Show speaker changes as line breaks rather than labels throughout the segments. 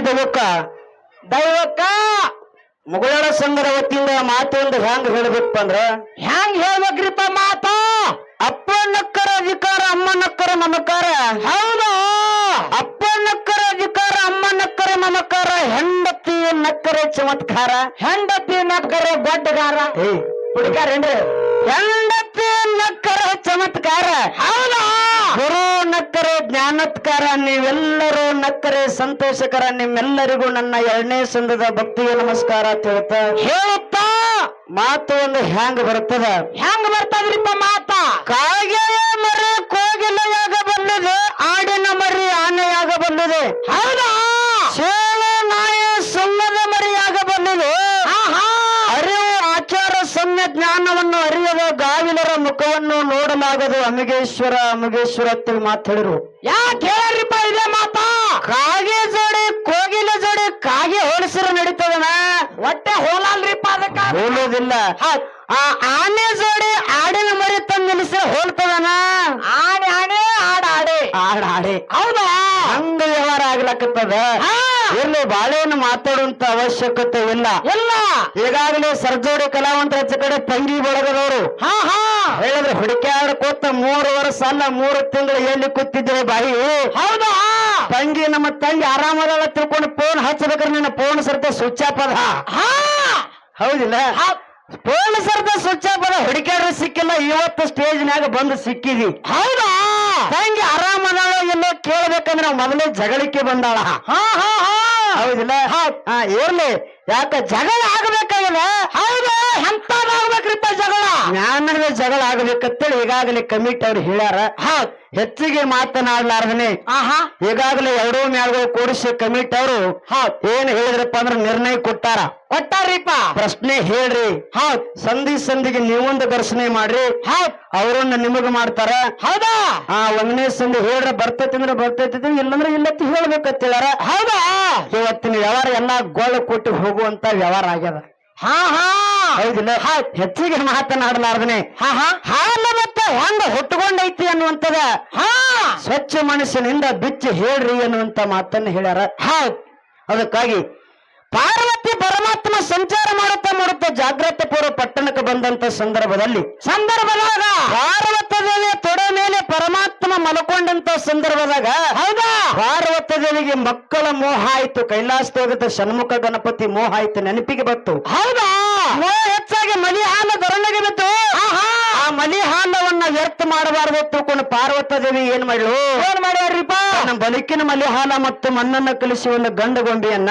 ದೈವಕ್ಕ ದೈವಕ್ಕ ಮುಗಳಳ ಸಂಘದ ವತಿಯಿಂದ ಮಾತು ಒಂದು ಹ್ಯಾಂಗ ಹೇಳ್ಬೇಕಪ್ಪ ಅಂದ್ರ ಹೆಂಗ್ ಹೇಳ್ಬೇಕ್ರಿಪ್ಪ ಮಾತು? ಅಪ್ಪ ನಕ್ಕರ ಅಧಿಕಾರ ಅಮ್ಮ ನಕ್ಕರ ಹೌದಾ? ಅಪ್ಪನಕ್ಕರ ಅಪ್ಪ ನಕ್ಕರ ಅಧಿಕಾರ ಅಮ್ಮ ನಕ್ಕರ ನಮಕಾರ ಹೆಂಡತಿ ನಕ್ಕರೆ ಚಮತ್ಕಾರ. ಹೆಂಡತಿ ನಕ್ಕರೆ ಗಡ್ಡಗಾರ. ಹುಡುಗಾರೇನ್ರಿ ಹೆಂಡತಿ ನಕ್ಕರ ಚಮತ್ಕಾರ. ಹೌದಾ? ಗುರು ನಕ್ಕರೆ ಜ್ಞಾನತ್ಕಾರ ನೀವೆಲ್ಲರೂ ನಕ್ಕರೆ ಸಂತೋಷಕರ ನಿಮ್ಮೆಲ್ಲರಿಗೂ ನನ್ನ ಎರಡನೇ ಸಂದದ ಭಕ್ತಿಯ ನಮಸ್ಕಾರ ತಿಳಿತ ಹೇಳುತ್ತ? ಮಾತು ಒಂದು ಹ್ಯಾಂಗ್ ಬರ್ತದ. ಹ್ಯಾಂಗ ಬರ್ತದ್ರಿಪ್ಪ ಮಾತ? ಕಾಗೆಯ ಮರಿ ಕೋಗಿಲೆಯಾಗ ಬಂದಿದೆ ಆಡಿನ ಮರಿ ಆನೆಯಾಗ ಬಂದಿದೆ. ಹೌದಾ? ಗಾವಿಲರ ನೋಡಲಾಗದು. ಅಮಿಗೇಶ್ವರ ಅಮಿಗೇಶ್ವರ ಅಂತ ಹೇಳಿರು. ಯಾಕೆ ಹೇಳ್ರಿಪ್ಪ ಇದೇ ಮಾತಾ? ಕಾಗೆ ಜೋಡಿ ಕೋಗಿಲ ಜೋಡಿ ಕಾಗೆ ಹೋಲಿಸಿರ ನಡೀತದನ? ಒಟ್ಟೆ ಹೋಲಲ್ರಿಪ್ಪ ಅದಕ್ಕ? ಹೋಲೋದಿಲ್ಲ. ಆ ಆನೆ ಜೋಡಿ ಆಡಿನ ಮರಿ ತಂದು ನಿಲ್ಲಿಸಿ ಹೋಲ್ತದನ? ಆನೆ ಆನೆ ಆಡಾಡೆ ಆಡೆ. ಆಡ ಆಡೆ. ಹೌದಾ? ಆಗ್ಲಕತ್ತದ ಇಲ್ಲಿ ಬಾಳೆಯನ್ನು ಮಾತಾಡುವಂತ ಅವಶ್ಯಕತೆ ಇಲ್ಲ. ಇಲ್ಲ. ಈಗಾಗಲೇ ಸರ್ಜೋಡಿ ಕಲಾವಂತರ ಆಚೆ ಕಡೆ ತಂಗಿ ಬಳಗದವರು. ಹಾ ಹಾ. ಹೇಳಿದ್ರೆ ಹುಡುಕ್ಯಾಡ್ಕೋತ ಮೂರು ವರ್ಷ ಅಲ್ಲ ಮೂರು ತಿಂಗಳು ಎಲ್ಲಿ ಕೂತಿದ್ರೆ ಬಾಯಿ? ಹೌದಾ? ತಂಗಿ ನಮ್ಮ ತಂಗಿ ಆರಾಮದಲ್ಲ ತಿಳ್ಕೊಂಡು ಫೋನ್ ಹಚ್ಚಬೇಕಾದ್ರೆ ನಿನ್ನ ಫೋನ್ ಸರ್ತ ಸ್ವಿಚ್ ಆಫ್ ಅದ ಹೌದಿಲ್ಲ? ಫೋನ್ ಸರ್ತ ಸ್ವಚ್ಛ ಆಫ್ ಅದ ಹುಡುಕ್ಯಾಡ್ರೆ ಸಿಕ್ಕಿಲ್ಲ ಇವತ್ತು ಸ್ಟೇಜ್ನ್ಯಾಗ ಬಂದು ಸಿಕ್ಕಿದಿ. ಹೌದಾ? ತಂಗಿ ಆರಾಮದಾಳ ಎಲ್ಲೋ ಕೇಳ್ಬೇಕಂದ್ರೆ ನಾವು ಮೊದಲೇ ಜಗಳಿಕೆ ಬಂದಾಳ. ಹೌದಿಲ್ಲ? ಹಾ ಇರ್ಲಿ. ಯಾಕ ಜಗಳ ಹೌದು ಹೌದಾ ಎಂತಾಗ್ಬೇಕ್ರಿಪ್ಪ ಜಗಳ? ಜ್ಞಾನದ ಜಗಳ ಆಗ್ಬೇಕಂತೇಳಿ ಈಗಾಗಲೇ ಕಮಿಟಿ ಅವ್ರು ಹೇಳ್ಯಾರ. ಹೌದ್. ಹೆಚ್ಚಿಗೆ ಮಾತನಾಡ್ಲಾರ್ದನೆ. ಆಹಾ. ಈಗಾಗಲೇ ಎರಡೂ ಮ್ಯಾಲ್ಗಳು ಕೂಡಿಸಿ ಕಮಿಟಿ ಅವರು ಏನ್ ಹೇಳಿದ್ರಪ್ಪ ಅಂದ್ರೆ ನಿರ್ಣಯ ಕೊಟ್ಟಾರ. ಕೊಟ್ಟಾರಿಪ್ಪ ಪ್ರಶ್ನೆ ಹೇಳ್ರಿ. ಹೌದ್. ಸಂಧಿ ಸಂಧಿಗೆ ನೀವೊಂದು ಘರ್ಷಣೆ ಮಾಡ್ರಿ. ಹೌದ್. ಅವರನ್ನ ನಿಮಗ ಮಾಡ್ತಾರ. ಹೌದಾ? ಆ ಒಂದನೇ ಸಂಧಿ ಹೇಳ್ರ ಬರ್ತೈತಿ ಅಂದ್ರೆ ಬರ್ತೈತಿ ಇಲ್ಲಂದ್ರೆ ಇಲ್ಲತ್ತಿ ಹೇಳ್ಬೇಕಂತ ಹೇಳಾರ ಹೌದಾ? ಇವತ್ತಿನ ವ್ಯವಹಾರ ಎಲ್ಲಾ ಗೋಳ ಕೊಟ್ಟು ಹೋಗುವಂತ ವ್ಯವಹಾರ ಆಗ್ಯದ. ಹಾ ಹಾ. ಹೌದಿಲ್ಲ ಹೆಚ್ಚಿಗೆ ಮಾತನಾಡಲಾರ್ದನೆ. ಹಾಲು ಮತ್ತೆ ಹೆಂಗ ಹುಟ್ಟುಕೊಂಡೈತಿ ಅನ್ನುವಂಥದ. ಹಾ. ಸ್ವಚ್ಛ ಮನಸ್ಸಿನಿಂದ ಬಿಚ್ಚಿ ಹೇಳ್ರಿ ಅನ್ನುವಂತ ಮಾತನ್ನ ಹೇಳ್ಯಾರ. ಹೌದ್. ಅದಕ್ಕಾಗಿ ಪಾರ್ವತಿ ಪರಮಾತ್ಮ ಸಂಚಾರ ಮಾಡುತ್ತಾ ಮಾಡುತ್ತಾ ಜಾಗ್ರತೆ ಪೂರ್ವ ಪಟ್ಟಣಕ್ಕೆ ಬಂದಂತ ಸಂದರ್ಭದಲ್ಲಿ ಸಂದರ್ಭದಾಗ ಪಾರ್ವತದೇವಿಯ ತೊಡೆ ಮೇಲೆ ಪರಮಾತ್ಮ ಮಲ್ಕೊಂಡಂತ ಸಂದರ್ಭದಾಗ ಹೌದಾ? ಪಾರ್ವತದೇವಿಗೆ ಮಕ್ಕಳ ಮೋಹ ಆಯ್ತು ಕೈಲಾಸ ಹೋಗದ ಷಣ್ಮುಖ ಗಣಪತಿ ಮೋಹ ಆಯ್ತು ನೆನಪಿಗೆ ಬಂತು. ಹೌದಾ? ಮೋಹ ಹೆಚ್ಚಾಗಿ ಮಲಿ ಹಾಲ ದೊರಣಿಗೆ ಬಿತ್ತು ವ್ಯರ್ಥ ಮಾಡಬಾರದು ತಿಳ್ಕೊಂಡು ಪಾರ್ವತದೇವಿ ಏನ್ ಮಾಡಿಳು ಏನ್ ಮಾಡ್ಯಾರ್ರಿಪ್ಪ? ನಮ್ಮ ಬಲಿಕಿನ ಮಲಿಹಾಲ ಮತ್ತು ಮಣ್ಣನ್ನ ಕಲಿಸಿ ಒಂದು ಗಂಡ ಗೊಂಬೆಯನ್ನ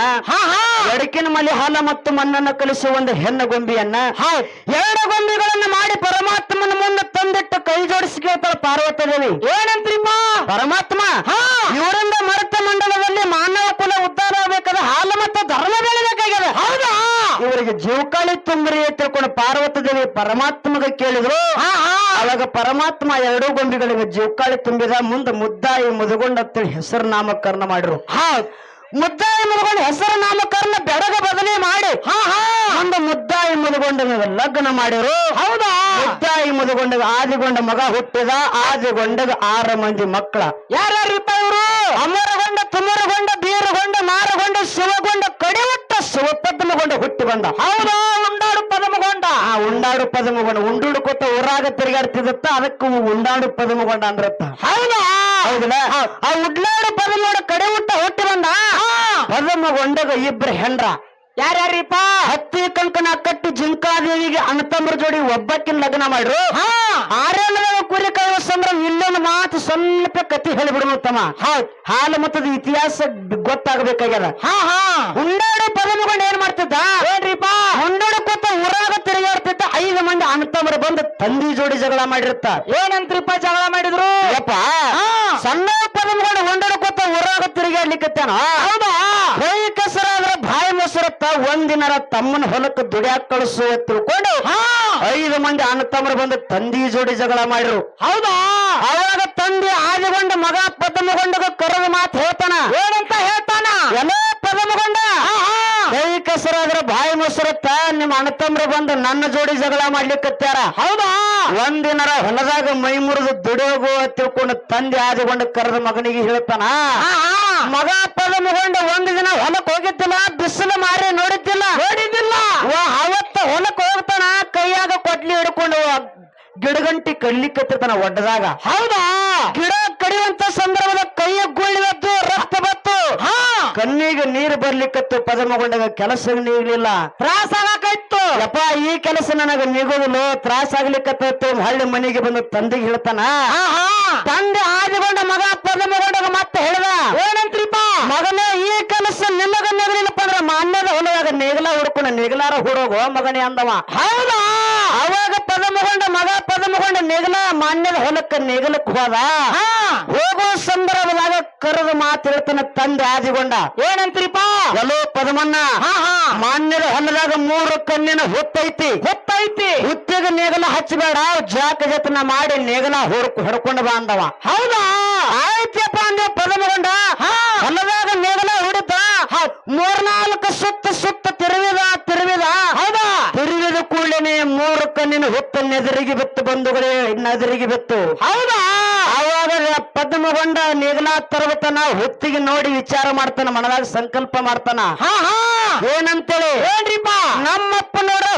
ಎಡಕಿನ ಮಲಿ ಹಾಲ ಮತ್ತು ಮಣ್ಣನ್ನ ಕಲಿಸಿ ಒಂದು ಹೆಣ್ಣು ಗೊಂಬೆಯನ್ನ ಎರಡು ಗೊಂಬೆಗಳನ್ನ ಮಾಡಿ ಪರಮಾತ್ಮನ ಮುಂದೆ ತಂದಿಟ್ಟು ಕೈ ಜೋಡಿಸಿ ಕೇಳ್ತಾಳ ಪಾರ್ವತದೇವಿ ಏನಂತ್ರಿಪ್ಪ? ಪರಮಾತ್ಮ ಇವರಿಂದ ಮರುತ ಮಂಡಲದಲ್ಲಿ ಮಾನವ ಕುಲ ಉದ್ಧಾರ ಆಗಬೇಕಾದ ಹಾಲು ಮತ್ತು ಧರ್ಮ ಬೆಳಿಬೇಕಾಗ್ಯದ. ಹೌದಾ ಇವರಿಗೆ ಜೀವಕಾಳಿ ತುಂಬ್ರಿ ಅಂತ ತಿಳ್ಕೊಂಡು ಪಾರ್ವತದೇವಿ ಪರಮಾತ್ಮಗ ಕೇಳಿದ್ರು. ಅವಾಗ ಪರಮಾತ್ಮ ಎರಡೂ ಗೊಂಬೆಗಳಿಗೆ ಜೀವಕಾಳಿ ತುಂಬಿದ ಮುಂದೆ ಮುದ್ದಾಯಿ ಮುದುಗೊಂಡ ಅಂತೇಳಿ ಹೆಸರು ನಾಮಕರಣ ಮಾಡಿರು ಮುದ್ದಾಯಿ ಮುದುಗೊಂಡ ಹೆಸರು ನಾಮಕರಣ ಬೆಡಗ ಬದಲಿ ಮಾಡಿ ಒಂದು ಮುದ್ದಾಯಿ ಮುದುಗೊಂಡ ಲಗ್ನ ಮಾಡಿರು ಹೌದಾ? ಮುದ್ದಾಯಿ ಮುದುಗೊಂಡ ಆದಿಗೊಂಡ ಮಗ ಹುಟ್ಟಿದ ಆದಿಗೊಂಡಗ ಆರು ಮಂದಿ ಮಕ್ಕಳ. ಯಾರ್ಯಾರಿಪ್ಪ ಇವರು? ಅಮರಗೊಂಡ ತುಮರಗೊಂಡ ಬೀರಗೊಂಡ ನಾರಗೊಂಡ ಶಿವಗೊಂಡ ಕಡಿವಟ್ಟ ಶಿವಪದ್ಮಗೊಂಡ ಹುಟ್ಟಿ ಬಂದ ಹೌದಾ ಉಂಡಾಡು ಪದಮಗೊಂಡ? ಆ ಉಂಡಾಡು ಪದಮಗೊಂಡ. ಕೊಟ್ಟ ಊರಾಗ ತಿರುಗಾಡ್ತಿದತ್ತ ಅದಕ್ಕೆ ಉಂಡಾಡು ಪದಮಗೊಂಡ ಅಂದ್ರತ್ತ. ಹೌದಾ? ಹೌದಿಲ್ಲ? ಆ ಉಡ್ಲಾಡು ಪದಮಗೊಂಡ ಕಡೆ ಹುಟ್ಟ ಹುಟ್ಟಿ ಬಂದ ಪದಮಗೊಂಡಗ ಇಬ್ರು ಹೆಂಡ್ರ. ಯಾರ್ಯಾರಿಪ್ಪ? ಹತ್ತಿ ಕಂಕಣ ಕಟ್ಟಿ ಜಿಂಕಾದೇವಿಗೆ ಅಣ್ಣತಮ್ಮರ ಜೋಡಿ ಒಬ್ಬಕ್ಕಿನ ಲಗ್ನ ಮಾಡ್ರು? ಆರೇಳದ ಕುರಿ ಸಂದ್ರ ಇಲ್ಲೊಂದು ಮಾತು ಸ್ವಲ್ಪ ಕತಿ ಹೇಳಿಬಿಡು ತಮ್ಮ ಹೌದ್. ಹಾಲು ಮತ್ತದ ಇತಿಹಾಸ ಗೊತ್ತಾಗಬೇಕಾಗ್ಯದ. ಹಾ ಹಾ. ಹುಂಡಾಡು ಪದಮಗೊಂಡು ಏನ್ ಮಾಡ್ತಿದ್ದ? ಏನ್ರಿಪ್ಪ? ಉಂಡಾಡು ಕೂತ ಊರಾಗ ತಿರುಗಾಡ್ತಿದ್ದ ಐದು ಮಂದಿ ಅಣ್ಣತಮ್ಮರು ಬಂದು ತಂದಿ ಜೋಡಿ ಜಗಳ ಮಾಡಿರುತ್ತ. ಏನಂತ್ರಿಪ್ಪ ಜಗಳ ಮಾಡಿದ್ರು? ಯಪ್ಪ ಸಣ್ಣ ಪದಮಗೊಂಡು ಹುಂಡಾಡು ಕೂತ ಊರಾಗ ತಿರುಗಾಡ್ಲಿಕ್ಕತ್ತೇನ? ಹೌದಾ? ಕೈ ಮೊಸರತ್ತ ಒಂದಿನರ ತಮ್ಮನ ಹೊಲಕ್ಕೆ ದುಡಿಯಾಕ ಕಳಿಸು ತಿಳ್ಕೊಂಡು ಐದು ಮಂದಿ ಅಣ್ಣ ತಮ್ಮ ಬಂದು ತಂದಿ ಜೋಡಿ ಜಗಳ ಮಾಡಿರು. ಹೌದಾ? ಅವಾಗ ತಂದೆ ಆದಿಗೊಂಡ ಮಗ ಪದಮಗೊಂಡಗ ಕರೆದ ಮಾತು ಹೇಳ್ತಾನ. ಏನಂತ ಹೇಳ್ತಾನ? ಎಲ್ಲ ಹೆಸರತ್ತ ನಿಮ್ಮ ಅಣ್ಣತಮ್ರ ಬಂದು ನನ್ನ ಜೋಡಿ ಜಗಳ ಮಾಡ್ಲಿಕ್ಕತ್ತಾರ ಹೌದಾ? ಒಂದಿನರ ಹೊಲದಾಗ ಮೈ ಮುರಿದು ದುಡಿಯೋಗು ತಿಳ್ಕೊಂಡು ತಂದೆ ಆದಿಗೊಂಡ ಕರೆದ ಮಗನಿಗೆ ಹೇಳ್ತಾನ ಮಗ ಪದ ಮುಗೊಂಡು ಒಂದು ದಿನ ಹೊಲಕ್ ಹೋಗಿದ್ದಿಲ್ಲ ಬಿಸಿಲು ಮಾರಿ ನೋಡಿದ್ದಿಲ್ಲ.
ನೋಡಿದ್ದಿಲ್ಲ.
ಅವತ್ತ ಹೊಲಕ್ ಹೋಗ್ತಾನ ಕೈಯಾಗ ಕೊಟ್ಲಿ ಹಿಡ್ಕೊಂಡು ಗಿಡಗಂಟಿ ಕಡ್ಲಿಕ್ಕತ್ತಿರ್ತಾನ ಒಡ್ಡದಾಗ.
ಹೌದಾ?
ಗಿಡ ಕಡಿಯುವಂತ ಸಂದರ್ಭದ ಕೈಯ
ಗುಳ್ಳಿದ
ಕಣ್ಣಿಗೆ ನೀರು ಬರ್ಲಿಕ್ಕತ್ತು ಪದಮಗೊಂಡಾಗ ಕೆಲಸ ನೀಗ್ಲಿಲ್ಲ.
ತ್ರಾಸ ಆಗಾಕೈತು
ಯಪ್ಪ ಈ ಕೆಲಸ ನನಗ ನಿಗೋದಿಲ್ಲ? ತ್ರಾಸ ಆಗ್ಲಿಕ್ಕತ್ತು ಹಳ್ಳಿ ಮನೆಗೆ ಬಂದು ತಂದೆಗೆ ಹೇಳ್ತಾನ. ತಂದೆ ಆದಿಗೊಂಡ ಮಗ ಪದಮಗೊಂಡಾಗ ಮತ್ತೆ ಹೇಳ್ದ.
ಏನಂತ್ರಿಪ್ಪ?
ಮಗನೇ ಈ ಕೆಲಸ ನೇಗಲ ಹುಡ್ಕೊಂಡ ನೇಗಲಾರ ಹುಡುಗೋ ಮಗನೇ ಅಂದವ.
ಹೌದಾ?
ಅವಾಗ ಪದಮಗೊಂಡ ಮಗ ಪದಮಗೊಂಡ ನೇಗಲ ಮಾನ್ಯದ ಹೊಲಕ್ಕ ನೇಗಲಕ್ ಹೋದ.
ಹಾ.
ಹೋಗೋ ಸಂದರ್ಭದಾಗ ಕರೆದು ಮಾತು ಹೇಳ್ತಾನ ತಂದೆ ಆದಿಗೊಂಡ.
ಏನಂತ್ರಿಪ
ಎಲ್ಲೋ
ಹಾ
ಮಾನ್ಯದ ಹೊಲದಾಗ ಮೂರು ಕಣ್ಣಿನ ಹೊತ್ತೈತಿ
ಹುತ್ತೈತಿ
ಹುತ್ತಿಗೆ ನೇಗಲ ಹಚ್ಚಬೇಡ ಜಾಕ ಜತನ ಮಾಡಿ ನೇಗಲ ಹೊಡ್ಕೊಂಡ ಹೊಡ್ಕೊಂಡು ಬಾ ಅಂದವ.
ಹೌದಾ?
ಆಯ್ತಪ್ಪ
ಅಂದ್ರೆ
ಪದ ಮುಗೊಂಡ ಹಾ. ಮೂರ್ನಾಲ್ಕು ಸುತ್ತ ಸುತ್ತ ತಿರುವಿದ ತಿರುವಿದ.
ಹೌದಾ?
ತಿರುವಿದ ಕೂಡಲೇ ಮೂರು ಕಣ್ಣಿನ ಹೊತ್ತು ನೆದರಿಗೆ ಬಿತ್ತು ಬಂಧುಗಳೇ ನೆದರಿಗೆ ಬಿತ್ತು.
ಹೌದಾ?
ಆವಾಗ ಪದ್ಮಗೊಂಡ ನೇಗಲ ತರಬತನ ಹೊತ್ತಿಗೆ ನೋಡಿ ವಿಚಾರ ಮಾಡ್ತಾನ ಮನದಾಗ ಸಂಕಲ್ಪ ಮಾಡ್ತಾನ.
ಹಾ ಹಾ.
ಏನಂತೇಳಿ?
ಏನ್ರಿಪ್ಪ?
ನಮ್ಮ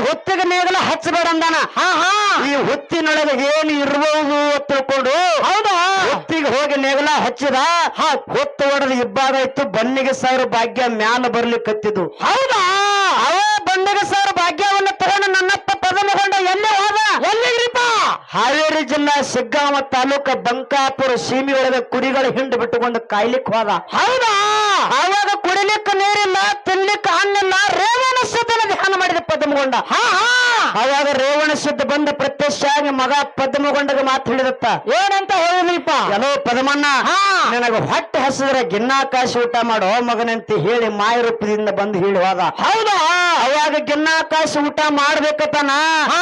ಹೊತ್ತಿಗೆ ನೇಗಲ ಹಚ್ಚಬೇಡ ಅಂದಾನ. ಈ ಹೊತ್ತಿನೊಳಗೆ ಏನು ಇರಬಹುದು ತಿಳ್ಕೊಂಡು
ಹೌದಾ?
ಹೊತ್ತಿಗೆ ಹೋಗಿ ನೇಗಲ ಹಚ್ಚಿದ ಹೊತ್ತು ಹೊಡೆದ ಇಬ್ಬಾಗ ಇತ್ತು ಬನ್ನಿಗೆ ಸಾವಿರ ಭಾಗ್ಯ ಮ್ಯಾಲ ಬರ್ಲಿಕ್ಕತ್ತಿದ್ದು
ಹೌದಾ?
ಅವ ಬನ್ನಿಗೆ ಸಾವಿರ ಭಾಗ್ಯವನ್ನು ತಗೊಂಡು ನನ್ನಪ್ಪ ಪದಮಗೊಂಡ ಎಲ್ಲೇ ಹೋದ?
ಎಲ್ಲಿಗ್ರಿಪ್ಪ
ಹಾವೇರಿ ಜಿಲ್ಲಾ ಸಿಗ್ಗಾಂವ ತಾಲೂಕ ಬಂಕಾಪುರ ಸೀಮೆ ಒಳಗೆ ಕುರಿಗಳ ಹಿಂಡು ಬಿಟ್ಟುಕೊಂಡು ಕಾಯ್ಲಿಕ್ಕೆ ಹೋದ.
ಹೌದಾ?
ಆವಾಗ ಕುಡಿಲಿಕ್ಕೆ ನೀರಿಲ್ಲ ತಿನ್ಲಿಕ್ಕೆ ಹಣ್ಣಿಲ್ಲ ರೇವಣ ಸಿದ್ಧನ ಧ್ಯಾನ ಮಾಡಿದ ಪದ್ಮಗೊಂಡ. ಅವಾಗ ರೇವಣ ಸಿದ್ಧ ಬಂದ ಪ್ರತ್ಯಕ್ಷ ಆಗಿ ಮಗ ಪದ್ಮಗೊಂಡಗ ಮಾತು ಹೇಳಿದತ್ತ.
ಏನಂತ ಹೇಳಿದ್ರಿಪ್ಪ?
ಎಲ್ಲೋ ಪದ್ಮಣ್ಣ
ಹಾ.
ನನಗ ಹೊಟ್ಟೆ ಹಸಿದ್ರೆ ಗಿನ್ನಾಕಾಶ ಊಟ ಮಾಡೋ ಮಗನಂತ ಹೇಳಿ ಮಾಯ ರೂಪದಿಂದ ಬಂದು ಹೇಳಿ ಹೋದ.
ಹೌದಾ?
ಅವಾಗ ಗಿನ್ನಾಕಾಶ ಊಟ
ಹಾ.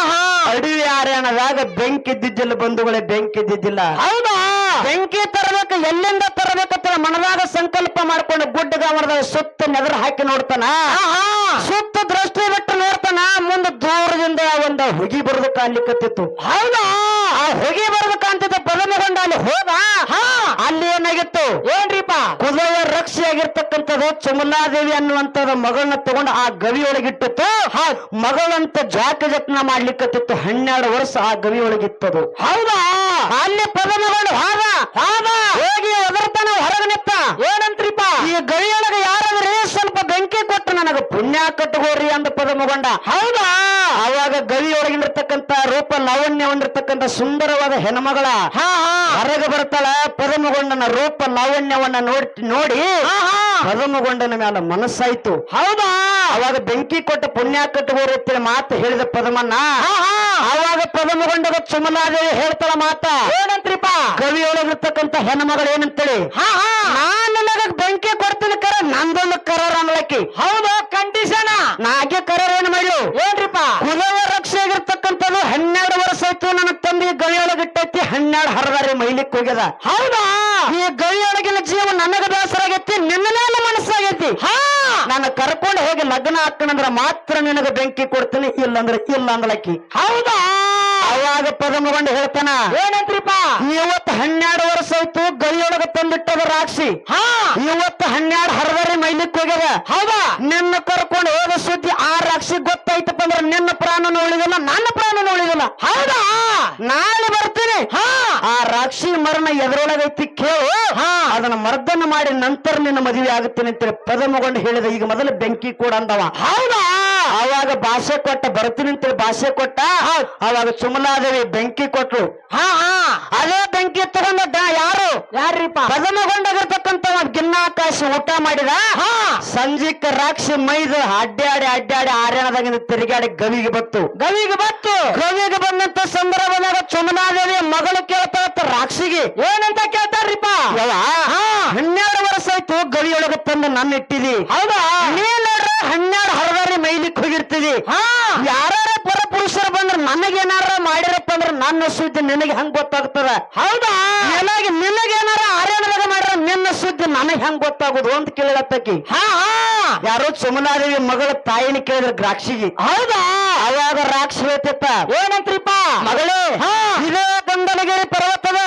ಅಡವಿ ಆರ್ಯಾಣದಾಗ ಬೆಂಕಿ ಇದ್ದಿದ್ದಿಲ್ಲ ಬಂಧುಗಳೇ ಬೆಂಕಿ ಇದ್ದಿದ್ದಿಲ್ಲ
ಹೌದಾ?
ಬೆಂಕಿ ತರಬೇಕು ಎಲ್ಲಿಂದ ತರಬೇಕಂತ ಮನದಾಗ ಸಂಕಲ್ಪ ಮಾಡ್ಕೊಂಡು ಗುಡ್ಡ ಗಾಮರದಾಗ ಸುತ್ತ ನೆದರ್ ಹಾಕಿ ನೋಡ್ತಾನ. ಸುತ್ತ ದೃಷ್ಟಿ ಬಿಟ್ಟು ನೋಡ್ತಾನ. ಮುಂದೆ ದೂರದಿಂದ ಒಂದ ಹುಗಿ ಬರೋದು ಕಾಣ್ಲಿಕ್ಕತ್ತಿತ್ತು
ಹೌದಾ?
ಆ ಹೊಗೆ ಬರೋದು ಕಾಣ್ತಿದ್ದ ಬದಲಗೊಂಡ ಅಲ್ಲಿ ಹೋದ.
ಹಾ.
ಅಲ್ಲಿ ಏನಾಗಿತ್ತು?
ಏನ್ರಿಪ್ಪ
ಕುದುರೆಯ ರಕ್ಷೆಯಾಗಿರ್ತಕ್ಕಂಥದ್ದು ಚಮಲಾದೇವಿ ಅನ್ನುವಂಥದ್ದು ಮಗಳನ್ನ ತಗೊಂಡು ಆ ಗವಿ ಒಳಗಿಟ್ಟಿತ್ತು ಆ ಮಗಳಂತ ಜಾಕ ಜತ್ನ ಮಾಡ್ಲಿಕ್ಕತ್ತಿತ್ತು ಹನ್ನೆರಡು ವರ್ಷ ಆ ಗವಿ ಒಳಗಿತ್ತದು
ಹೌದಾ?
ಅಲ್ಲಿ
ಪದನಗಳು.
ಹೋಗಿ ಒದರ್ತಾನ ಹೊರಗೆ ನಿತ್ತ
ಏನಂತ್ರಿಪ್ಪ?
ಈ ಗವಿಯೊಳಗೆ ಯಾರ ಪುಣ್ಯ ಕಟ್ಟಗೋರಿ ಅಂದ ಪದಮಗೊಂಡ
ಹೌದಾ?
ಅವಾಗ ಗವಿಯೊಳಗಿರ್ತಕ್ಕಂತ ರೂಪ ಲಾವಣ್ಯ ಹೊಂದಿರ್ತಕ್ಕಂಥ ಸುಂದರವಾದ ಹೆಣ್ಮಗಳ ಹೊರಗೆ ಬರ್ತಾಳ ಪದಮಗೊಂಡನ ರೂಪ ಲಾವಣ್ಯವನ್ನ ನೋಡಿ ನೋಡಿ ಪದಮಗೊಂಡನ ಮ್ಯಾಲ ಮನಸ್ಸಾಯ್ತು.
ಹೌದಾ?
ಅವಾಗ ಬೆಂಕಿ ಕೊಟ್ಟ ಪುಣ್ಯ ಕಟ್ಟಗೋರಿ ಅಂತೇಳಿ ಮಾತು ಹೇಳಿದ ಪದಮನ್ನ ಅವಾಗ ಪದಮಗೊಂಡಾಗ ಚುಮಲಾದೇವಿ ಹೇಳ್ತಾಳ ಮಾತ.
ಏನಂತ್ರಿಪ
ಕವಿಯೊಳಗಿರ್ತಕ್ಕಂತ ಹೆಣ್ಮಗಳು ಏನಂತೇಳಿ?
ಹಾ ಹಾ.
ನಾನ್ ನಿನಗ ಬೆಂಕಿ ಕೊಡ್ತೀನಿ ಕರ ನಂದೊಂದು ಕರಾರ ಅನ್ಲಕ್ಕಿ.
ಹೌದು ಕಂಡೀಷನ್.
ನಾಗೆ ಕರಾರ ಏನ್ ಮಾಡ್ಲು
ಏನ್ರಿಪ
ಕುಲವ ರಕ್ಷೆ ಆಗಿರ್ತಕ್ಕಂಥದ್ದು ಹನ್ನೆರಡು ವರ್ಷ ಆಯ್ತು ನನ್ನ ತಂದೆ ಗವಿಯೊಳಗಿಟ್ಟೈತಿ ಹನ್ನೆರಡು ಹರದಾರಿ ಮೈಲಿಕ್ ಹೋಗ್ಯದ.
ಹೌದಾ?
ಈ ಗವಿಯೊಳಗಿನ ಜೀವ ನನಗ ಬೇಸರ ಆಗೈತಿ ನಿನ್ನನೇ ಮನಸ್ಸಾಗೈತಿ.
ಹಾ.
ನಾನು ಕರ್ಕೊಂಡು ಹೋಗಿ ಲಗ್ನ ಹಾಕಣಂದ್ರ ಮಾತ್ರ ನಿನಗ ಬೆಂಕಿ ಕೊಡ್ತೀನಿ ಇಲ್ಲಂದ್ರ ಇಲ್ಲ ಅಂದ್ಲಕ್ಕಿ.
ಹೌದಾ?
ಅವಾಗ ಪದಮಗೊಂಡು ಹೇಳ್ತಾನ
ಏನಂತ್ರಿಪ್ಪ?
ಇವತ್ತು ಹನ್ನೆರಡು ವರ್ಷ ಆಯ್ತು ಗೈಯೊಳಗ ತಂದಿಟ್ಟದ ರಾಕ್ಷಿ.
ಹಾ.
ಇವತ್ತು ಹನ್ನೆರಡು ಹರವರಿ ಮೈಲಿಕ್ ಹೋಗ್ಯದ.
ಹೌದಾ?
ನಿನ್ನ ಕರ್ಕೊಂಡು ಹೋದ ಸುದ್ದಿ ಆ ರಾಕ್ಷಿ ಗೊತ್ತಾಯ್ತಪ್ಪ ಅಂದ್ರೆ ನಿನ್ನ ಪ್ರಾಣನ ಉಳಿದಿಲ್ಲ ನನ್ನ ಪ್ರಾಣನ ಉಳಿದಿಲ್ಲ.
ಹೌದಾ?
ನಾಳೆ ಬರ್ತೀನಿ. ರಾಕ್ಷಿ ಮರಣ ಎದುರೊಳಗೈತಿ ಕೇಳು. ಅದನ್ನ ಮರ್ದನ ಮಾಡಿ ನಂತರ ನಿನ್ನ ಮದುವೆ ಆಗುತ್ತೇನೆ ಅಂತೇಳಿ ಪದಮಗೊಂಡು ಹೇಳಿದ ಈಗ ಮೊದಲು ಬೆಂಕಿ ಕೂಡ ಅಂದವ.
ಹೌದಾ?
ಅವಾಗ ಭಾಷೆ ಕೊಟ್ಟ ಬರ್ತೀನಿ ಅಂತೇಳಿ ಭಾಷೆ ಕೊಟ್ಟ ಅವಾಗ ಸುಮಲಾದೇವಿ ಬೆಂಕಿ ಕೊಟ್ಟರು
ಹಾ ಹಾ.
ಅದೇ ಬೆಂಕಿ ತಗೊಂಡ ಯಾವ
ಯಾರ್ರಿಪ್ಪ?
ಪದಮಗೊಂಡಾಗಿರ್ತಕ್ಕಂಥ ಗಿನ್ನಾಕಾಶ ಊಟ ಮಾಡಿದ?
ಹಾ.
ಸಂಜಿಕ ರಾಕ್ಷಿ ಮೈದು ಅಡ್ಡಾಡಿ ಅಡ್ಡಾಡಿ ಆರ್ಯಾಣದಾಗಿಂದ ತಿರುಗಾಡಿ ಗವಿಗೆ ಬತ್ತು
ಗವಿಗೆ ಬತ್ತು
ಗವಿಗೆ ಬಂದಂತ ಸಂದರ್ಭದಾಗ ಚುಮನಾದೇವಿ ಮಗಳು ಕೇಳ್ತಾಳತ್ತ ರಾಕ್ಷಿಗೆ.
ಏನಂತ ಕೇಳ್ತಾರ್ರಿಪ್ಪ.
ಹನ್ನೆರಡು ವರ್ಷ ಆಯ್ತು ಗವಿಯೊಳಗೆ ತಂದು ನನ್ನ ಇಟ್ಟಿದಿ.
ಹೌದಾ?
ನೀನಾರ ಹನ್ನೆರಡು ಹರದಾರಿ ಮೈಲಿಕ್ ಹೋಗಿರ್ತಿದಿ.
ಹಾ.
ಯಾರ ಪರಪುರುಷ ನನಗೇನಾರ ಮಾಡಿರಪ್ಪ ಅಂದ್ರೆ ನನ್ನ ಸುದ್ದಿ ನಿನಗೆ ಹೆಂಗ್ ಗೊತ್ತಾಗ್ತದ?
ಹೌದಾ?
ನಿನಗೆ ನಿನಗೇನಾರ ಆರ್ಯಣದಾಗ ಮಾಡ್ರ ನಿನ್ನ ಸುದ್ದಿ ನನಗೆ ಹೆಂಗ್ ಗೊತ್ತಾಗುದು ಅಂತ ಕೇಳತ್ತಕ್ಕಿ
ಹಾ
ಯಾರೋ ಸುಮನಾದೇವಿ ಮಗಳ ತಾಯಿನ ಕೇಳಿದ್ರ ದ್ರಾಕ್ಷಿಗೆ.
ಹೌದಾ?
ಅವಾಗ ರಾಕ್ಷಿ ಹೇಳ್ತಿತ್ತ
ಏನಂತ್ರಿಪ್ಪ?
ಮಗಳೇ. ಇದೇ ಗಂಗನಗಿರಿ ಪರ್ವತದ.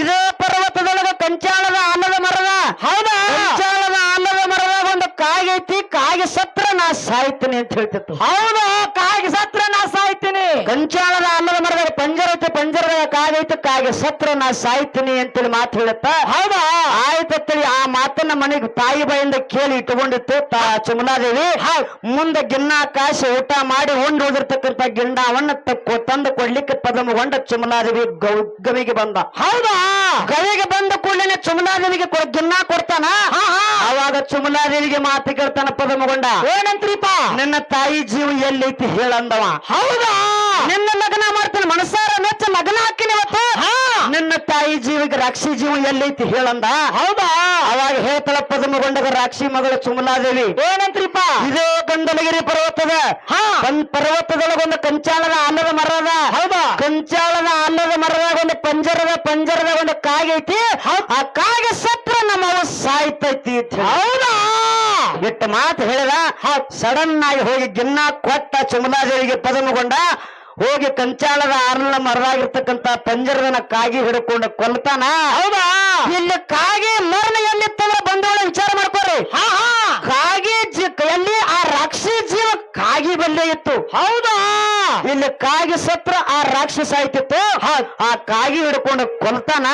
ಇದೇ ಪರ್ವತದೊಳಗ ಕಂಚಾಳದ ಆಲದ ಮರದ
ಹೌದಾ
ಕಂಚಾಳದ ಆಲದ ಮರದಾಗ ಒಂದು ಕಾಗೈತಿ ಕಾಗಿ ಸತ್ರ ನಾ ಸಾಯ್ತೀನಿ ಅಂತ ಹೇಳ್ತಿತ್ತು.
ಹೌದು ಕಾಗಿ ಸತ್ರ ನಾ ಸಾಯ್ತೀನಿ.
ಕಂಚಾಳದ ಅಲ್ಲದ ಮರದಾಗ ಪಂಜರ ಐತೆ ಪಂಜರದಾಗ ಕಾಗೈತೆ ಕಾಗೆ ಸತ್ರ ನಾ ಸಾಯ್ತೀನಿ ಅಂತೇಳಿ ಮಾತು ಹೇಳುತ್ತ. ಹೌದಾ. ಆಯ್ತತ್ತೇಳಿ ಆ ಮಾತನ್ನ ಮನೆಗೆ ತಾಯಿ ಬಾಯಿಂದ ಕೇಳಿ ಇಟ್ಟುಕೊಂಡಿತ್ತು ತಾ ಚಮಲಾದೇವಿ. ಮುಂದೆ ಗಿನ್ನ ಕಾಶಿ ಊಟ ಮಾಡಿ ಉಂಡು ಹೋದಿರ್ತಕ್ಕಂಥ ಗಿಂಡಾವನ್ನ ತಕ್ಕೊ ತಂದು ಕೊಡ್ಲಿಕ್ಕೆ ಪದಮಗೊಂಡ ಚಮಲಾದೇವಿ ಗೌ- ಗವಿಗೆ ಬಂದ. ಹೌದಾ? ಗವಿಗೆ ಬಂದ ಕೂಡಲೇ ಚಮುನಾದೇವಿಗೆ ಗಿನ್ನ ಕೊಡ್ತಾನ? ಅವಾಗ ಚಮುನಾದೇವಿಗೆ ಮಾತು ಕೇಳ್ತಾನ ಪದಮಗೊಂಡ ಏನಂತ್ರಿಪ್ಪ? ನಿನ್ನ ತಾಯಿ ಜೀವ ಎಲ್ಲೈತಿ ಹೇಳಂದವ. ಹೌದಾ? ನಿನ್ನ ಮಗನ ಮಾಡ್ತಾನೆ ಮನಸಾರ ಮೆಚ್ಚ ಮಗನ ಹಾಕಿನ ಇವತ್ತು. ನಿನ್ನ ತಾಯಿ ಜೀವಿಗೆ ರಾಕ್ಷಿ ಜೀವ ಎಲ್ಲೈತಿ ಹೇಳಂದ. ಹೌದಾ? ಅವಾಗ ಹೇಳ್ತಳ ಪದಮಗೊಂಡಗ ರಾಕ್ಷಿ ಮಗಳು ಚುಮಲಾದೇವಿ ಏನಂತ್ರಿಪ್ಪ? ಇದೇ ಗಂಡಲಗಿರಿ ಪರ್ವತದ. ಒಂದ್ ಪರ್ವತದೊಳಗ ಒಂದು ಕಂಚಾಳದ ಆಲದ ಮರದ. ಹೌದಾ? ಕಂಚಾಳದ ಅನ್ನದ ಮರದಾಗ ಒಂದು ಪಂಜರದ ಪಂಜರದ ಒಂದು ಕಾಗೈತಿ ಆ ಕಾಗೆ ಸತ್ರ ನಮ್ಮ ಸಾಯ್ತೈತಿ ಹೌದಾ? ಬಿಟ್ಟ ಮಾತು ಹೇಳಿದ ಸಡನ್ ಆಗಿ ಹೋಗಿ ಗಿನ್ನ ಕೊಟ್ಟ ಚುಮಲಾದೇವಿಗೆ ಪದನುಗೊಂಡ ಹೋಗಿ ಕಂಚಾಳದ ಆರ್ನ ಮರದಾಗಿರ್ತಕ್ಕಂತ ಪಂಜರದನ ಕಾಗಿ ಹಿಡ್ಕೊಂಡು ಕೊಲ್ತಾನ? ಹೌದಾ? ಇಲ್ಲಿ ಕಾಗಿ ಮರಣ ಎಲ್ಲಿತ್ತಂದ್ರೆ ಬಂಧುಗಳ ವಿಚಾರ ಮಾಡ್ಕೋರಿ ಕಾಗಿ ಜಿ- ಎಲ್ಲಿ ಆ ರಕ್ಷಿ ಜೀವ ಕಾಗಿ ಬಲ್ಲೆ ಇತ್ತು. ಹೌದಾ? ಇಲ್ಲಿ ಕಾಗಿ ಸತ್ರ ಆ ರಾಕ್ಷಸ ಆಯ್ತಿತ್ತು. ಆ ಕಾಗಿ ಹಿಡ್ಕೊಂಡು ಕೊಲ್ತಾನ.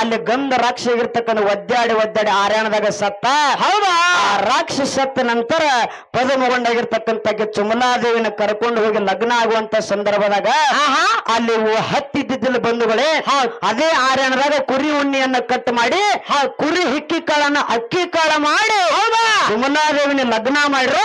ಅಲ್ಲಿ ಗಂಧ ರಾಕ್ಷಸ ಇರ್ತಕ್ಕಂಥ ಒದ್ದಾಡಿ ಒದ್ದಾಡಿ ಆರ್ಯಾಣದಾಗ ಸತ್ತ. ಹೌದಾ? ಆ ರಾಕ್ಷಸ ಸತ್ತ ನಂತರ ಪದಮಗೊಂಡಾಗಿರ್ತಕ್ಕಂಥ ಚುಮಲಾದೇವಿನ ಕರ್ಕೊಂಡು ಹೋಗಿ ಲಗ್ನ ಆಗುವಂತ ಸಂದರ್ಭದಾಗ ಅಲ್ಲಿ ಹತ್ತಿದ್ದಿದ್ದಲ್ಲಿ ಬಂಧುಗಳೇ. ಅದೇ ಆರ್ಯಾಣದಾಗ ಕುರಿ ಉಣ್ಣಿಯನ್ನ ಕಟ್ ಮಾಡಿ ಕುರಿ ಹಿಕ್ಕಿ ಕಾಳನ್ನ ಅಕ್ಕಿ ಕಾಳ ಮಾಡಿ ಚುಮಲಾದೇವಿನ ಲಗ್ನ ಮಾಡ್ರು.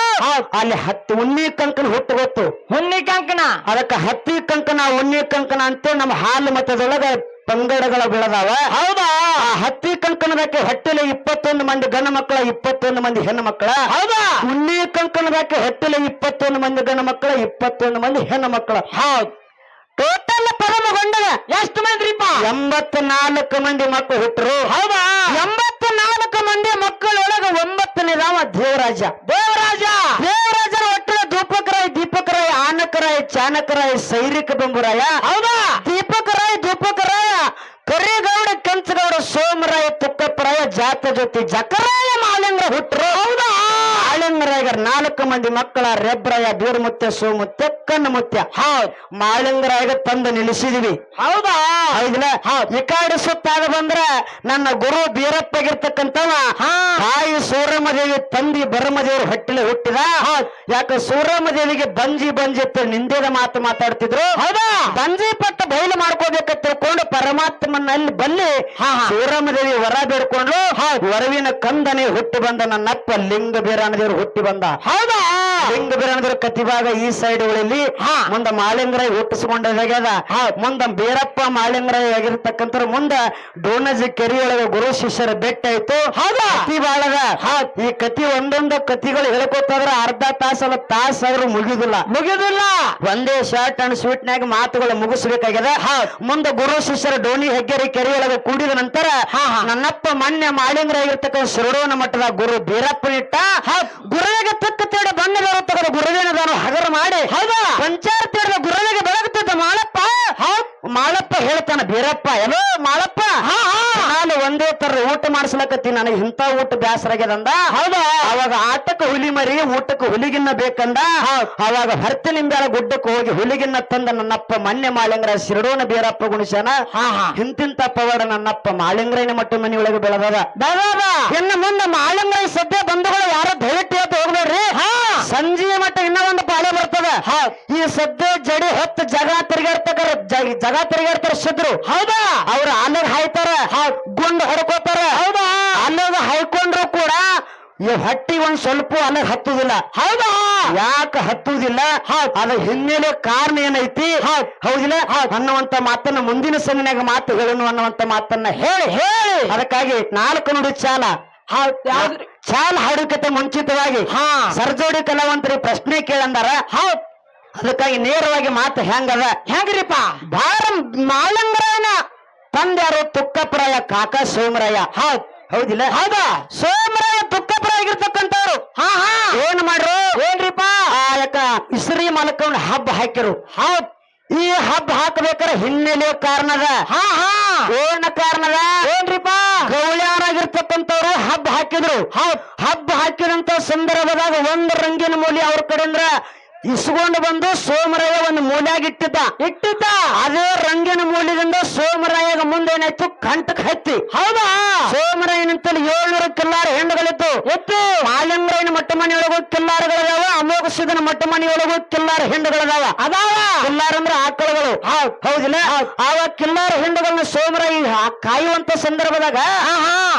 ಅಲ್ಲಿ ಹತ್ತಿ ಉಣ್ಣಿ ಕಂಕನ್ ಹುಟ್ಟು ಗೊತ್ತು
ಹುನ್ನಿ ಕಂಕಣ.
ಅದಕ್ಕ ಹತ್ತಿ ಕಂಕಣ ಉಣ್ಣಿ ಕಂಕಣ ಅಂತ ನಮ್ಮ ಹಾಲು ಮತದೊಳಗ ಪಂಗಡಗಳ ಬೆಳೆದಾವ. ಹೌದಾ? ಆ ಹತ್ತಿ ಕಂಕಣದಕ್ಕೆ ಹೊಟ್ಟೆಲೆ ಇಪ್ಪತ್ತೊಂದು ಮಂದಿ ಗಣ ಮಕ್ಕಳ ಇಪ್ಪತ್ತೊಂದು ಮಂದಿ ಹೆಣ್ಣು ಮಕ್ಕಳ. ಹೌದಾ? ಉಣ್ಣಿ ಕಂಕಣದಕ್ಕೆ ಹೊಟ್ಟೆಲೆ ಇಪ್ಪತ್ತೊಂದು ಮಂದಿ ಗಣ ಮಕ್ಕಳ ಇಪ್ಪತ್ತೊಂದು ಮಂದಿ ಹೆಣ್ಣು ಮಕ್ಕಳ. ಹೌದು. ಟೋಟಲ್ ಪರಮಗೊಂಡದ ಎಷ್ಟು ಮಂದಿರಿಪ್ಪ? ಎಂಬತ್ನಾಲ್ಕು ಮಂದಿ ಮಕ್ಕಳು ಹುಟ್ಟರು ಹೌದಾ? ಎಂಬತ್ನಾಲ್ಕು ಮಂದಿ ಮಕ್ಕಳೊಳಗ ಒಂಬತ್ತನೇದಾವ ದೇವರಾಜ. ದೇವರಾಜ? ದೇವರಾಜರ ಒಟ್ಟಿನ ದೀಪಕರಾಯ ಚಾಣಕರಾಯ ಚಾನಕರಾಯ ಸೈರಿಕ ಬೆಂಬುರಾಯ. ಹೌದಾ? ದೀಪಕರಾಯ ದೀಪಕರಾಯ. ಕರಿಗೌಡ ಕೆಂಚಗೌಡ ಸೋಮರಾಯ ತುಕ್ಕಪ್ಪರಾಯ ಜಾತ ಜೊತೆ ಜಕರಾಯ ಮಾಲಿಂಗ್ರ ಹುಟ್ಟರು ಹೌದಾ ನಾಲ್ಕು ಮಂದಿ ಮಕ್ಕಳ ರೆಬ್ರಾಯ ಬೀರ್ಮುತ್ಯ ಸೋಮುತ್ಯ ಕಣ್ಣುಮುತ್ಯ. ಹೌದ್ ಮಾಳಿಂಗರಾಯಗ ತಂದು ನಿಲ್ಲಿಸಿದೀವಿ. ಹೌದಾ? ಹೌದಿಲ್ಲ ಈ ಕಾಡು ಸುತ್ತಾಗ ಬಂದ್ರ ನನ್ನ ಗುರು ಬೀರಪ್ಪಗಿರ್ತಕ್ಕಂಥವ ತಾಯಿ ಸೂರಮ್ಮದೇವಿ ತಂದಿ ಬರಮದೇವರು ಹೊಟ್ಟೆಲೆ ಹುಟ್ಟಿದ. ಯಾಕ ಸೂರಮ್ಮದೇವಿಗೆ ಬಂಜಿ ಬಂಜಿ ಅಂತ ನಿಂದೇದ ಮಾತು ಮಾತಾಡ್ತಿದ್ರು? ಹೌದಾ? ಬಂಜಿ ಪಟ್ಟ ಬಯಲು ಮಾಡ್ಕೋಬೇಕ ತಿಳ್ಕೊಂಡು ಪರಮಾತ್ಮನಲ್ಲಿ ಬಲ್ಲಿ ಸೂರಮ್ಮದೇವಿ ವರ ಬೇಡ್ಕೊಂಡು ವರವಿನ ಕಂದನೆ ಹುಟ್ಟಿ ಬಂದ ನನ್ನಪ್ಪ ಲಿಂಗ ಬೀರಾನದೇವರು ಹುಟ್ಟಿ ಬಂದ ಹೌದಾ? ಲಿಂಗ ಕತಿ ಕತಿಭಾಗ ಈ ಸೈಡ್ಗಳಲ್ಲಿ ಮುಂದ ಮಾಳಿಂಗರಾಯ ಹುಟ್ಟಿಸ್ಕೊಂಡಾಗ್ಯದ ಮುಂದ ಬೀರಪ್ಪ ಮಾಳಿಂಗರಾಯ ಆಗಿರ್ತಕ್ಕಂಥ ಮುಂದ ಡೋಣಜಿ ಕೆರೆಯೊಳಗ ಗುರು ಶಿಷ್ಯರ ಬೆಟ್ಟ ಆಯ್ತು. ಹೌದಾ? ಕತಿ ಬಾಳದ. ಈ ಕತಿ ಒಂದೊಂದು ಕತಿಗಳು ಹೇಳ್ಕೊತಾದ್ರ ಅರ್ಧ ತಾಸಲ್ಲ ತಾಸ ಆದ್ರೂ ಮುಗಿದಿಲ್ಲ. ಮುಗಿದಿಲ್ಲ. ಒಂದೇ ಶಾರ್ಟ್ ಅಂಡ್ ಸ್ವೀಟ್ ನಾಗ ಮಾತುಗಳು ಮುಗಿಸ್ಬೇಕಾಗ್ಯದ. ಮುಂದ ಗುರು ಶಿಷ್ಯರ ಡೋಣಿ ಹೆಗ್ಗೆರೆ ಕೆರೆಯೊಳಗ ಕೂಡಿದ ನಂತರ ನನ್ನಪ್ಪ ಮಾನ್ಯ ಮಾಲಿಂಗ್ರ ಆಗಿರ್ತಕ್ಕಂಥ ಶಿರೋಣ ಮಠದ ಗುರು ಬೀರಪ್ಪನಿಟ್ಟ ಗುರುವಿಗೆ ತುತ್ತ ತೇಡ ಬಣ್ಣದ ತಗದ ಗುರುವಿನದಾನು ಹಗರ ಮಾಡಿ ಹೌದಾ? ಪಂಚಾಯತ್ ತೇಡದ ಗುರುವಿಗೆ ಬೆಳಗುತ್ತಿದ್ದ ಮಾಳಪ್ಪ ಮಾಳಪ್ಪ ಹೇಳ್ತಾನ ಬೀರಪ್ಪ ಎಲ್ಲೋ ಮಾಳಪ್ಪ ನಾನು ಒಂದೇ ತರ ಊಟ ಮಾಡಿಸ್ಲಕತ್ತಿ ನನಗೆ ಇಂತ ಊಟ ಬ್ಯಾಸರ ಆಗ್ಯದಂದ ಹೌದಾ? ಅವಾಗ ಆಟಕ್ಕೆ ಹುಲಿ ಮರಿ ಊಟಕ್ಕೆ ಹುಲಿಗಿನ್ನ ಬೇಕಂದ. ಅವಾಗ ಹರ್ತಿ ನಿಂಬ್ಯಾಳ ಗುಡ್ಡಕ್ಕೆ ಹೋಗಿ ಹುಲಿಗಿನ್ನ ತಂದ ನನ್ನಪ್ಪ ಮನ್ನೆ ಮಾಳಿಂಗ್ರ ಶಿರಡೋನ ಬೀರಪ್ಪ ಹಾ ಹಿಂತಿಂತ ಪವಾಡ ನನ್ನಪ್ಪ ಮಾಳಿಂಗ್ರೈನ ಮಟ್ಟ ಮನೆಯೊಳಗೆ ಬೆಳೆದದ. ಇನ್ನು ಮುಂದೆ ಮಾಳಿಂಗ್ರೈ ಸದ್ಯ ಬಂಧುಗಳು ಯಾರ ದಯವಿಟ್ಟು ಹೋಗ್ಬೇಡ್ರಿ. ಸಂಜೆ ಮಟ್ಟ ಇನ್ನ ಒಂದು ಪಾಳೆ ಬರ್ತದ ಈ ಸದ್ಯ ಜಡಿ ಹೊತ್ತು ಜಗ ತಿರುಗಾಡ್ತಾರ ಜಗ ತಿರುಗಾಡ್ತಾರ ಸಿದ್ರು ಹೌದಾ? ಅವ್ರ ಅಲ್ಲಿಗೆ ಹಾಯ್ತಾರ ಗುಂಡ್ ಹೊಡ್ಕೋತಾರ. ಹೌದಾ? ಅಲ್ಲಿಗೆ ಹಾಯ್ಕೊಂಡ್ರು ಕೂಡ ಈ ಹಟ್ಟಿ ಒಂದ್ ಸ್ವಲ್ಪ ಅಲ್ಲಿಗೆ ಹತ್ತುದಿಲ್ಲ. ಹೌದಾ? ಯಾಕ ಹತ್ತುದಿಲ್ಲ? ಅದ ಹಿನ್ನೆಲೆ ಕಾರಣ ಏನೈತಿ? ಹೌದಿಲ್ಲ? ಅನ್ನುವಂತ ಮಾತನ್ನ ಮುಂದಿನ ಸನ್ನಿನಾಗ ಮಾತು ಹೇಳನು ಅನ್ನುವಂತ ಮಾತನ್ನ ಹೇಳಿ. ಹೇಳಿ. ಅದಕ್ಕಾಗಿ ನಾಲ್ಕು ನುಡಿ ಚಾಲ.
ಚಾಲ
ಚಾಲ್ ಹಾಡುಕತೆ ಮುಂಚಿತವಾಗಿ. ಸರ್ಜೋಡಿ ಕಲಾವಂತರಿ ಪ್ರಶ್ನೆ ಕೇಳಂದಾರ. ಹೌದ್. ಅದಕ್ಕಾಗಿ ನೇರವಾಗಿ ಮಾತು ಹೆಂಗದ? ಹೆಂಗ್ರಿಪ್ಪ? ಬಾರ ಮಾಳಂಗರಾಯನ ತಂದ್ಯಾರು ತುಕ್ಕಪರಾಯ ಕಾಕ ಸೋಮರಾಯ. ಹೌದ್. ಹೌದಿಲ್ಲ. ಹೌದಾ? ಸೋಮರಾಯ ತುಕ್ಕಪರಾಯ ಆಗಿರ್ತಕ್ಕಂಥವ್ರು. ಹಾ ಹಾ. ಏನ್ ಮಾಡ್ರು? ಏನ್ರಿಪ್ಪ? ಆ ಯಾಕ ಇಸ್ರಿ ಮಲಕವನ್ನ ಹಬ್ಬ ಹಾಕಿರು ಹೌದ್. ಈ ಹಬ್ಬ ಹಾಕಬೇಕಾರ ಹಿನ್ನೆಲೆ ಕಾರಣದ. ಹಾ ಹಾ. ಏನ ಕಾರಣದ. ಏನ್ರಿಪ್ಪ? ಗೌಳ್ಯಾರಾಗಿರ್ತಕ್ಕಂಥವ್ರು ಹಬ್ಬ ಹಾಕಿದ್ರು. ಹೌದ್. ಹಬ್ಬ ಹಾಕಿದಂತ ಸಂದರ್ಭದಾಗ ಒಂದು ರಂಗಿನ ಮೂಲಿ ಅವ್ರ ಕಡೆಂದ್ರ ಇಸ್ಕೊಂಡು ಬಂದು ಸೋಮರಾಯ ಒಂದು ಮೂಲ್ಯಾಗ ಇಟ್ಟಿದ್ದ. ಇಟ್ಟಿದ್ದ ಅದೇ ರಂಗಿನ ಮೂಲ್ಯದಿಂದ ಸೋಮರಾಯಗ ಮುಂದೆ ಏನಾಯ್ತು ಕಂಟಕ್ ಹತ್ತಿ. ಹೌದಾ? ಸೋಮರಾಯನಂತಲ್ಲಿ ಏಳ್ನೂರ ಕಿಲ್ಲಾರ ಹೆಣ್ಣುಗಳಿತ್ತು ಎತ್ತು ಮಾಲಿಂಗರಾಯನ ಮಟ್ಟ ಮನೆಯೊಳಗೂ ಕಿಲ್ಲಾರಗಳಿದಾವ ಅಮೋಘ ಸಿದ್ದನ ಮಟ್ಟ ಮನೆಯೊಳಗೂ ಕಿಲ್ಲಾರ ಹೆಣ್ಣುಗಳದಾವ. ಅದಾವ. ಕಿಲ್ಲಾರ ಅಂದ್ರೆ ಆಕಳುಗಳು. ಹೌದಿಲ್ಲ? ಆವ ಕಿಲ್ಲಾರ ಹೆಣ್ಣುಗಳನ್ನ ಸೋಮರಾಯ ಕಾಯುವಂತ ಸಂದರ್ಭದಾಗ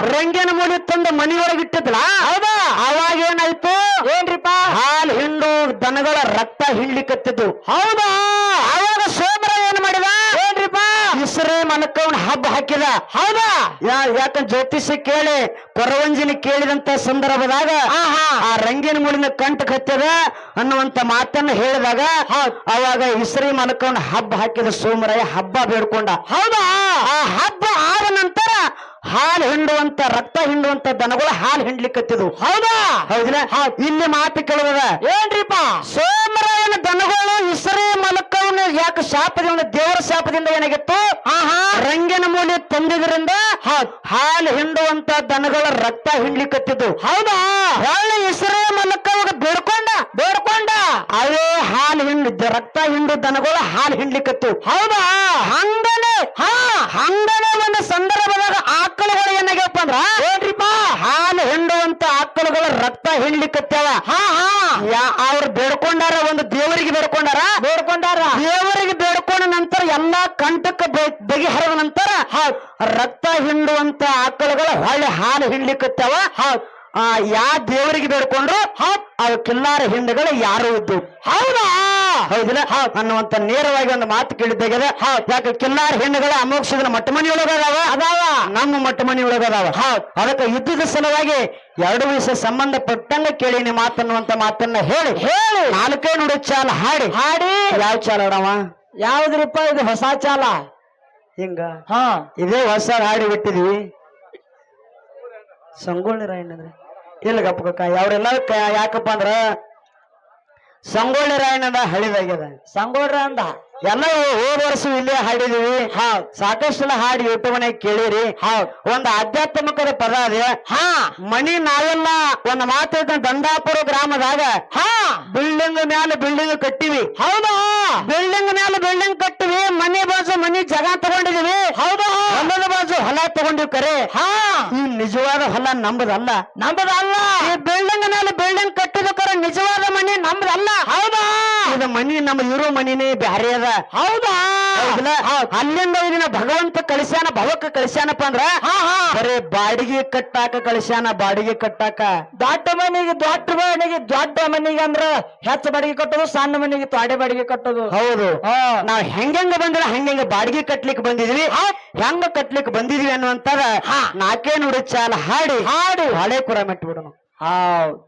ರಂಗಿನ ಮೂಲಿ ತಂದು ಮನೆಯೊಳಗೆ ಇಟ್ಟಿದ್ಲ? ಹೌದಾ. ಅವಾಗ ಏನಾಯ್ತು? ಏನ್ರಿಪ್ಪ? ಹಾಲು ಹಿಂಡು ದನಗಳ ರಕ್ತ ಹಿಂಡ್ಲಿಕತ್ತಿದ್ದು ಹೌದಾ? ಅವಾಗ ಏನ್ರಿಪ್ಪ ಇಸ್ರೇ ಮನಕವನ್ ಹಬ್ಬ ಹಾಕಿದ. ಹೌದಾ? ಯಾ- ಯಾಕಂದ್ರೆ ಜ್ಯೋತಿಷಿ ಕೇಳಿ ಪರವಂಜಿನಿ ಕೇಳಿದಂತ ಸಂದರ್ಭದಾಗ ಆ ರಂಗಿನ ಮೂಲಿನ ಕಂಟ ಕತ್ತದ ಅನ್ನುವಂತ ಮಾತನ್ನ ಹೇಳಿದಾಗ ಅವಾಗ ಇಸ್ರಿ ಮನಕವನ್ ಹಬ್ಬ ಹಾಕಿದ ಸೋಮರಾಯ ಹಬ್ಬ ಬೇಡ್ಕೊಂಡ. ಹೌದಾ? ಆ ಹಬ್ಬ ಆದ ನಂತರ ಹಾಲು ಹಿಂಡುವಂತ ರಕ್ತ ಹಿಂಡುವಂತ ದನಗಳು ಹಾಲು ಹಿಂಡ್ಲಿಕ್ಕತ್ತಿದ್ವು ಹೌದಾ? ಹೌದಿಲ್ಲ? ಇಲ್ಲಿ ಮಾತು ಕೇಳುವುದ ಏನ್ರಿಪ್ಪ ಶಾಪದಿಂದ ದೇವರ ಶಾಪದಿಂದ ಏನಾಗಿತ್ತು? ರಂಗಿನ ಮೂಲೆ ತಂದಿದ್ರಿಂದ ಹಾಲು ಹಿಂಡುವಂತ ದನಗಳ ರಕ್ತ ಹಿಂಡ್ಲಿಕ್ಕತ್ತಿದ್ದು ಹೌದಾ? ಹೊಳ್ಳಿ ಇಸರಿ ಮಲಕವಾಗ ಬೇಡ್ಕೊಂಡ. ಬೇಡ್ಕೊಂಡ. ಅವೇ ಹಾಲು ಹಿಂಡಿದ್ದ ರಕ್ತ ಹಿಂಡು ದನಗಳು ಹಾಲು ಹಿಂಡ್ಲಿಕ್ಕತ್ತು ಹೌದಾ? ಹಂಗನೆ ಹಾ. ಹಂಗನೆ ಒಂದು ಸಂದರ್ಭದಾಗ ಆಕಳುಗಳು ಏನಾಗ್ಯಪ್ಪ ಅಂದ್ರ ಏನ್ರಿಪ್ಪ? ಹಾಲು ಹಿಂಡುವಂತ ಆಕಳುಗಳ ರಕ್ತ ಹಿಂಡ್ಲಿಕ್ಕತ್ತವ ಹಾ ಹಾ. ಯಾ ಅವ್ರು ಬೇಡ್ಕೊಂಡಾರ ಒಂದು ದೇವರಿಗೆ ಬೇಡ್ಕೊಂಡಾರ? ಬೇಡ್ಕೊಂಡಾರ. ಎಲ್ಲಾ ಕಂಟಕ್ಕೆ ಬೆ- ಹರಿದ ನಂತರ ರಕ್ತ ಹಿಂಡುವಂತ ಆಕಳುಗಳು ಹೊಳ್ಳಿ ಹಾಲು ಹಿಂಡ್ಲಿಕ್ಕತ್ತವ ಆ ಯಾ ದೇವರಿಗೆ ಬೇಡ್ಕೊಂಡ್ರು ಅವ್ ಕಿಲ್ಲಾರ ಹಿಂಡುಗಳು ಯಾರು ಇದ್ದು. ಹೌದಾ? ಹೌದಿಲ್ಲ? ಅನ್ನುವಂತ ನೇರವಾಗಿ ಒಂದು ಮಾತು ಕೇಳಿದ್ದಾಗಿದೆ ಯಾಕೆ ಕಿಲ್ಲಾರ ಹೆಣ್ಣುಗಳ ಅಮೋಕ್ಷದ ಮಟ್ಟ ಒಳಗದಾವ ಅದಾವ. ನಮ್ಮ ಮಟ್ಟ ಒಳಗದಾವ ಅದಕ್ಕೆ ಯುದ್ಧದ ಸಲುವಾಗಿ ಎರಡು ವಿಷಯ ಸಂಬಂಧಪಟ್ಟಂಗ ಕೇಳಿನಿ ಮಾತನ್ನುವಂತ ಮಾತನ್ನ ಹೇಳಿ. ಹೇಳಿ. ನಾಲ್ಕೇ ನೋಡಿ ಚಾಲ ಹಾಡಿ. ಹಾಡಿ. ಯಾವ ಚಾಲ ಯಾವ್ದ್ರಿಪ್ಪ ಇದು ಹೊಸ ಚಾಲ. ಹಿಂಗ? ಹಾ. ಇದೇ ಹೊಸ ಹಾಡಿ ಬಿಟ್ಟಿದ್ವಿ. ಸಂಗೊಳ್ಳಿ ರಾಯಣ್ಣ ಅಂದ್ರೆ? ಇಲ್ಲ ಗಪ್ಪಕ್ಕ ಯಾಕಪ್ಪ ಅಂದ್ರ ಸಂಗೊಳ್ಳಿ ರಾಯಣ್ಣದ ಹಳಿದಾಗ್ಯದ. ಸಂಗೊಳ್ಳಿ ಅಂದ. ಎಲ್ಲ ಹೋದ ವರ್ಷ ಇಲ್ಲೇ ಹಾಡಿದೀವಿ. ಸಾಕಷ್ಟು ಸಲ ಹಾಡಿ ಯೂಟ್ಯೂಬ್ ಮನೆ ಕೇಳಿರಿ ಒಂದ್ ಆಧ್ಯಾತ್ಮಿಕದ ಪದ ಅದೇ ಹಾ. ಮಣಿ ನಾವೆಲ್ಲ ಒಂದ್ ಮಾತು ಹೇಳ್ತಾನೆ ದಂಡಾಪುರ ಗ್ರಾಮದಾಗ ಹಾ. ಬಿಲ್ಡಿಂಗ್ ಮೇಲೆ ಬಿಲ್ಡಿಂಗ್ ಕಟ್ಟಿವಿ. ಹೌದಾ? ಬಿಲ್ಡಿಂಗ್ ಮೇಲೆ ಬಿಲ್ಡಿಂಗ್ ಕಟ್ಟಿವಿ ಮನೆ ಬಾಜು ಮನಿ ಜಾಗ ತಗೊಂಡಿದೀವಿ. ಹೌದಾ? ಹೊಲದ ಬಾಜು ಹೊಲ ತಗೊಂಡಿವಿ ಕರೆ. ಹಾ. ಈ ನಿಜವಾದ ಹೊಲ ನಂಬದಲ್ಲ. ನಂಬದಲ್ಲ. ಈ ಬಿಲ್ಡಿಂಗ್ ಮೇಲೆ ಬಿಲ್ಡಿಂಗ್ ಕಟ್ಟಿದ ನಿಜವಾದ ಮನೆ ನಮ್ಮದಲ್ಲ ಇದು ಮನಿ ನಮ್ಮ ಇರೋ ಮನಿನೇ ಬ್ಯಾರೆ ಅದ. ಹೌದಾ? ಅಲ್ಲಿಂದ ಇದನ್ನ ಭಗವಂತ ಕಳಿಸ್ಯಾನ ಭವಕ್ಕ ಕಳಿಸ್ಯಾನಪ್ಪ ಅಂದ್ರ? ಬರೇ ಬಾಡಿಗೆ ಕಟ್ಟಾಕ ಕಳಿಸ್ಯಾನ ಬಾಡಿಗೆ ಕಟ್ಟಾಕ. ದೊಡ್ಡ ಮನಿಗೆ ದೊಡ್ಡ ಮನಿಗೆ ದೊಡ್ಡ ಮನಿಗೆ ಅಂದ್ರ ಹೆಚ್ಚ ಬಾಡಿಗೆ ಕಟ್ಟೋದು ಸಣ್ಣ ಮನಿಗೆ ತೊಡೆ ಬಾಡಿಗೆ ಕಟ್ಟೋದು. ಹೌದು. ನಾವ್ ಹೆಂಗೆಂಗ ಬಂದ್ರ ಹೆಂಗೆಂಗ ಬಾಡಿಗೆ ಕಟ್ಲಿಕ್ಕೆ ಬಂದಿದ್ವಿ. ಹೆಂಗ ಕಟ್ಲಿಕ್ಕೆ ಬಂದಿದ್ವಿ ಅನ್ನುವಂತಾರ ನಾಕೇನು ಚಾಲ ಹಾಡಿ ಹಾಡಿ. ಹಳೆ ಕುರ ಮೆಟ್ಬಿಡೋಣ ಹೌದ್.